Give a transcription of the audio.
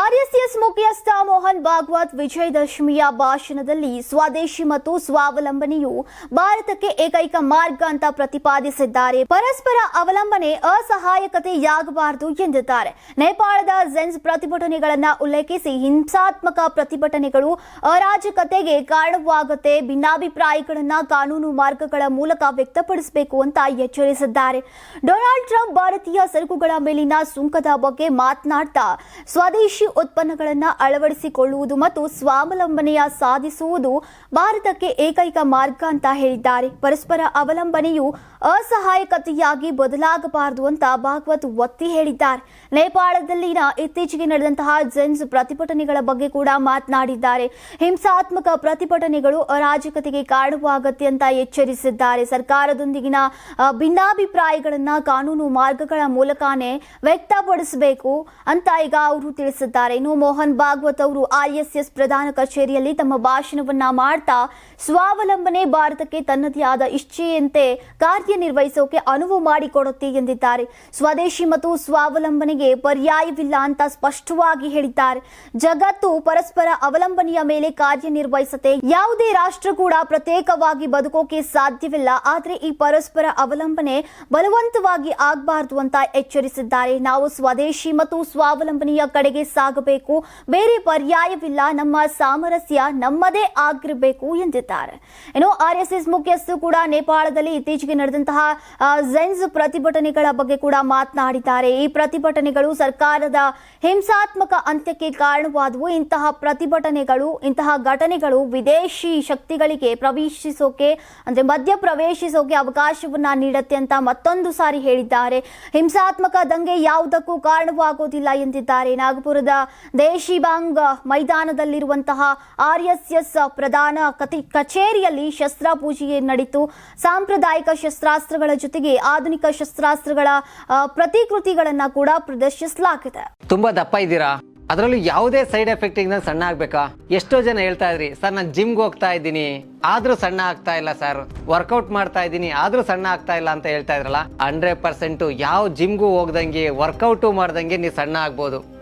RSS ಮುಖ್ಯಸ್ಥ ಮೋಹನ್ ಭಾಗವತ್ ವಿಜಯದಶಮಿಯ ಭಾಷಣದಲ್ಲಿ ಸ್ವದೇಶಿ ಮತ್ತು ಸ್ವಾವಲಂಬನೆಯು ಭಾರತಕ್ಕೆ ಏಕೈಕ ಮಾರ್ಗ ಅಂತ ಪ್ರತಿಪಾದಿಸಿದ್ದಾರೆ. ಪರಸ್ಪರ ಅವಲಂಬನೆ ಅಸಹಾಯಕತೆಯಾಗಬಾರದು ಎಂದಿದ್ದಾರೆ. ನೇಪಾಳದ ಜೆನ್ಸ್ ಪ್ರತಿಭಟನೆಗಳನ್ನು ಉಲ್ಲೇಖಿಸಿ ಹಿಂಸಾತ್ಮಕ ಪ್ರತಿಭಟನೆಗಳು ಅರಾಜಕತೆಗೆ ಕಾರಣವಾಗುತ್ತೆ, ಭಿನ್ನಾಭಿಪ್ರಾಯಗಳನ್ನು ಕಾನೂನು ಮಾರ್ಗಗಳ ಮೂಲಕ ವ್ಯಕ್ತಪಡಿಸಬೇಕು ಅಂತ ಎಚ್ಚರಿಸಿದ್ದಾರೆ. ಡೊನಾಲ್ಡ್ ಟ್ರಂಪ್ ಭಾರತೀಯ ಸರಕುಗಳ ಮೇಲಿನ ಸುಂಕದ ಬಗ್ಗೆ ಮಾತನಾಡ್ತಾ, ಸ್ವದೇಶಿ ಉತ್ಪನ್ನಗಳನ್ನು ಅಳವಡಿಸಿಕೊಳ್ಳುವುದು ಮತ್ತು ಸ್ವಾವಲಂಬನೆಯ ಸಾಧಿಸುವುದು ಭಾರತಕ್ಕೆ ಏಕೈಕ ಮಾರ್ಗ ಅಂತ ಹೇಳಿದ್ದಾರೆ. ಪರಸ್ಪರ ಅವಲಂಬನೆಯು ಅಸಹಾಯಕತೆಯಾಗಿ ಬದಲಾಗಬಾರದು ಅಂತ ಭಾಗವತ್ ಒತ್ತಿ ಹೇಳಿದ್ದಾರೆ. ನೇಪಾಳದಲ್ಲಿನ ಇತ್ತೀಚೆಗೆ ನಡೆದಂತಹ ಜೆನ್ಸ್ ಪ್ರತಿಭಟನೆಗಳ ಬಗ್ಗೆ ಕೂಡ ಮಾತನಾಡಿದ್ದಾರೆ. ಹಿಂಸಾತ್ಮಕ ಪ್ರತಿಭಟನೆಗಳು ಅರಾಜಕತೆಗೆ ಕಾರಣವಾಗತ್ತೆ ಅಂತ ಎಚ್ಚರಿಸಿದ್ದಾರೆ. ಸರ್ಕಾರದೊಂದಿಗಿನ ಭಿನ್ನಾಭಿಪ್ರಾಯಗಳನ್ನ ಕಾನೂನು ಮಾರ್ಗಗಳ ಮೂಲಕನೇ ವ್ಯಕ್ತಪಡಿಸಬೇಕು ಅಂತ ಈಗ ಅವರು ತಿಳಿಸಿದ್ದಾರೆ. ಇನ್ನು ಮೋಹನ್ ಭಾಗವತ್ ಅವರು ಐಎಸ್ಎಸ್ ಪ್ರಧಾನ ಕಚೇರಿಯಲ್ಲಿ ತಮ್ಮ ಭಾಷಣವನ್ನ ಮಾಡ್ತಾ, ಸ್ವಾವಲಂಬನೆ ಭಾರತಕ್ಕೆ ತನ್ನದೇ ಆದ ಇಚ್ಛೆಯಂತೆ ಕಾರ್ಯನಿರ್ವಹಿಸೋಕೆ ಅನುವು ಮಾಡಿಕೊಡುತ್ತೆ ಎಂದಿದ್ದಾರೆ. ಸ್ವದೇಶಿ ಮತ್ತು ಸ್ವಾವಲಂಬನೆಗೆ ಪರ್ಯಾಯವಿಲ್ಲ ಅಂತ ಸ್ಪಷ್ಟವಾಗಿ ಹೇಳಿದ್ದಾರೆ. ಜಗತ್ತು ಪರಸ್ಪರ ಅವಲಂಬನೆಯ ಮೇಲೆ ಕಾರ್ಯನಿರ್ವಹಿಸುತ್ತೆ. ಯಾವುದೇ ರಾಷ್ಟ್ರ ಕೂಡ ಪ್ರತ್ಯೇಕವಾಗಿ ಬದುಕೋಕೆ ಸಾಧ್ಯವಿಲ್ಲ. ಆದರೆ ಈ ಪರಸ್ಪರ ಅವಲಂಬನೆ ಬಲವಂತವಾಗಿ ಆಗಬಾರದು ಅಂತ ಎಚ್ಚರಿಸಿದ್ದಾರೆ. ನಾವು ಸ್ವದೇಶಿ ಮತ್ತು ಸ್ವಾವಲಂಬನೆಯ ಕಡೆಗೆ ಸಾಗಬೇಕು ಬೇರೆ ಪರ್ಯಾಯವಿಲ್ಲ. ನಮ್ಮ ಸಾಮರಸ್ಯ ನಮ್ಮದೇ ಆಗಿರಬೇಕು ಎಂದಿದ್ದಾರೆ. ಇನ್ನು ಆರ್ಎಸ್ಎಸ್ ಮುಖ್ಯಸ್ಥರು ಕೂಡ ನೇಪಾಳದಲ್ಲಿ ಇತ್ತೀಚೆಗೆ ನಡೆದಂತಹ ಝೆನ್ಸ್ ಪ್ರತಿಭಟನೆಗಳ ಬಗ್ಗೆ ಕೂಡ ಮಾತನಾಡಿದ್ದಾರೆ. ಈ ಪ್ರತಿಭಟನೆಗಳು ಸರ್ಕಾರದ ಹಿಂಸಾತ್ಮಕ ಅಂತ್ಯಕ್ಕೆ ಕಾರಣವಾದವು. ಇಂತಹ ಪ್ರತಿಭಟನೆಗಳು, ಇಂತಹ ಘಟನೆಗಳು ವಿದೇಶಿ ಶಕ್ತಿಗಳಿಗೆ ಪ್ರವೇಶಿಸೋಕೆ, ಅಂದ್ರೆ ಮಧ್ಯ ಪ್ರವೇಶಿಸೋಕೆ ಅವಕಾಶವನ್ನ ನೀಡುತ್ತೆ ಅಂತ ಮತ್ತೊಂದು ಸಾರಿ ಹೇಳಿದ್ದಾರೆ. ಹಿಂಸಾತ್ಮಕ ದಂಗೆ ಯಾವುದಕ್ಕೂ ಕಾರಣವಾಗೋದಿಲ್ಲ ಎಂದಿದ್ದಾರೆ. ನಾಗಪುರದ ದೇಶಿಬಾಂಗ್ ಮೈದಾನದಲ್ಲಿರುವಂತಹ ಆರ್ಎಸ್ಎಸ್ ಪ್ರಧಾನ ಕತಿ- ಕಚೇರಿಯಲ್ಲಿ ಶಸ್ತ್ರ ಪೂಜೆ ನಡೀತು. ಸಾಂಪ್ರದಾಯಿಕ ಶಸ್ತ್ರಾಸ್ತ್ರಗಳ ಜೊತೆಗೆ ಆಧುನಿಕ ಶಸ್ತ್ರಾಸ್ತ್ರಗಳ ಪ್ರತಿಕೃತಿಗಳನ್ನ ಕೂಡ ಪ್ರದರ್ಶಿಸಲಾಗಿದೆ. ತುಂಬಾ ದಪ್ಪ ಇದ್ದೀರಾ? ಅದರಲ್ಲೂ ಯಾವುದೇ ಸೈಡ್ ಎಫೆಕ್ಟ್ ಇಂದ ಸಣ್ಣ ಆಗ್ಬೇಕಾ? ಎಷ್ಟೋ ಜನ ಹೇಳ್ತಾ ಇದ್ರಿ, ಸರ್, ನಾನು ಜಿಮ್ಗೆ ಹೋಗ್ತಾ ಇದ್ದೀನಿ. ಆದ್ರೂ ಸಣ್ಣ ಆಗ್ತಾ ಇಲ್ಲ, ಸರ್. ವರ್ಕೌಟ್ ಮಾಡ್ತಾ ಇದ್ದೀನಿ, ಆದ್ರೂ ಸಣ್ಣ ಆಗ್ತಾ ಇಲ್ಲ, ಅಂತ ಹೇಳ್ತಾ ಇದ್ರಲ್ಲ? ಹಂಡ್ರೆಡ್ ಪರ್ಸೆಂಟ್ ಯಾವ ಜಿಮ್ಗೂ ಹೋಗ್ದಂಗೆ, ವರ್ಕೌಟು ಮಾಡ್ದಂಗೆ ನೀವು ಸಣ್ಣ ಆಗ್ಬೋದು.